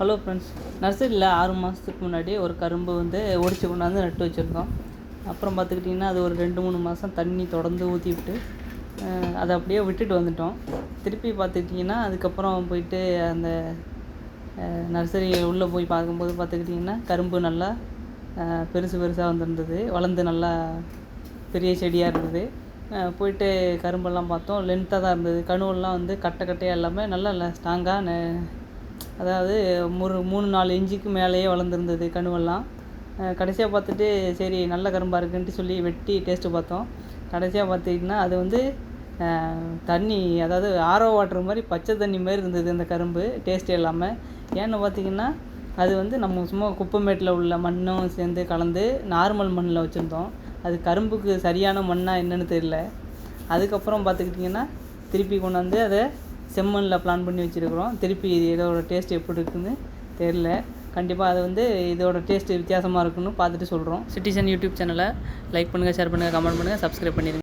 Hello friends நர்சரியில் ஆறு மாதத்துக்கு முன்னாடி ஒரு கரும்பு வந்து ஒடிச்சு கொண்டாந்து நட்டு வச்சுருந்தோம். அப்புறம் பார்த்துக்கிட்டிங்கன்னா அது ஒரு ரெண்டு மூணு மாதம் தண்ணி தொடர்ந்து ஊற்றி விட்டு அதை அப்படியே விட்டுட்டு வந்துட்டோம். திருப்பி பார்த்துக்கிட்டிங்கன்னா அதுக்கப்புறம் போயிட்டு அந்த நர்சரி உள்ளே போய் பார்க்கும்போது பார்த்துக்கிட்டிங்கன்னா கரும்பு நல்லா பெருசு பெருசாக வந்திருந்தது. வளர்ந்து நல்லா பெரிய செடியாக இருந்தது. போயிட்டு கரும்பெல்லாம் பார்த்தோம். லென்த்தாக தான் இருந்தது. கணுவெல்லாம் வந்து கட்டை கட்டையாக எல்லாமே நல்லா ஸ்ட்ராங்காக அதாவது ஒரு மூணு நாலு இன்ச்சுக்கு மேலேயே வளர்ந்துருந்தது கணுவெல்லாம் கடைசியாக பார்த்துட்டு சரி நல்ல கரும்பாக இருக்குன்ட்டு சொல்லி வெட்டி டேஸ்ட்டு பார்த்தோம். கடைசியாக பார்த்திங்கன்னா அது வந்து தண்ணி அதாவது ஆரோ வாட்டர் மாதிரி பச்சை தண்ணி மாதிரி இருந்தது அந்த கரும்பு டேஸ்ட் இல்லாமல் ஏன்னு பார்த்தீங்கன்னா அது வந்து நம்ம சும்மா குப்பைமேட்டில் உள்ள மண்ணும் சேர்ந்து கலந்து நார்மல் மண்ணில் வச்சுருந்தோம். அது கரும்புக்கு சரியான மண்ணாக என்னன்னு தெரியல. அதுக்கப்புறம் பார்த்துக்கிட்டிங்கன்னா திருப்பி கொண்டாந்து அதை செம்மண்ணில் பிளான் பண்ணி வச்சுருக்குறோம். திருப்பி இதோட டேஸ்ட் எப்படி இருக்குதுன்னு தெரில கண்டிப்பாக அது வந்து இதோட டேஸ்ட்டு வித்தியாசமாக இருக்குன்னு பார்த்துட்டு சொல்கிறோம் சிட்டிசன் யூடியூப் சேனலை லைக் பண்ணுங்கள் ஷேர் பண்ணுங்கள் கமெண்ட் பண்ணுங்கள் சப்ஸ்கிரைப் பண்ணிடுங்க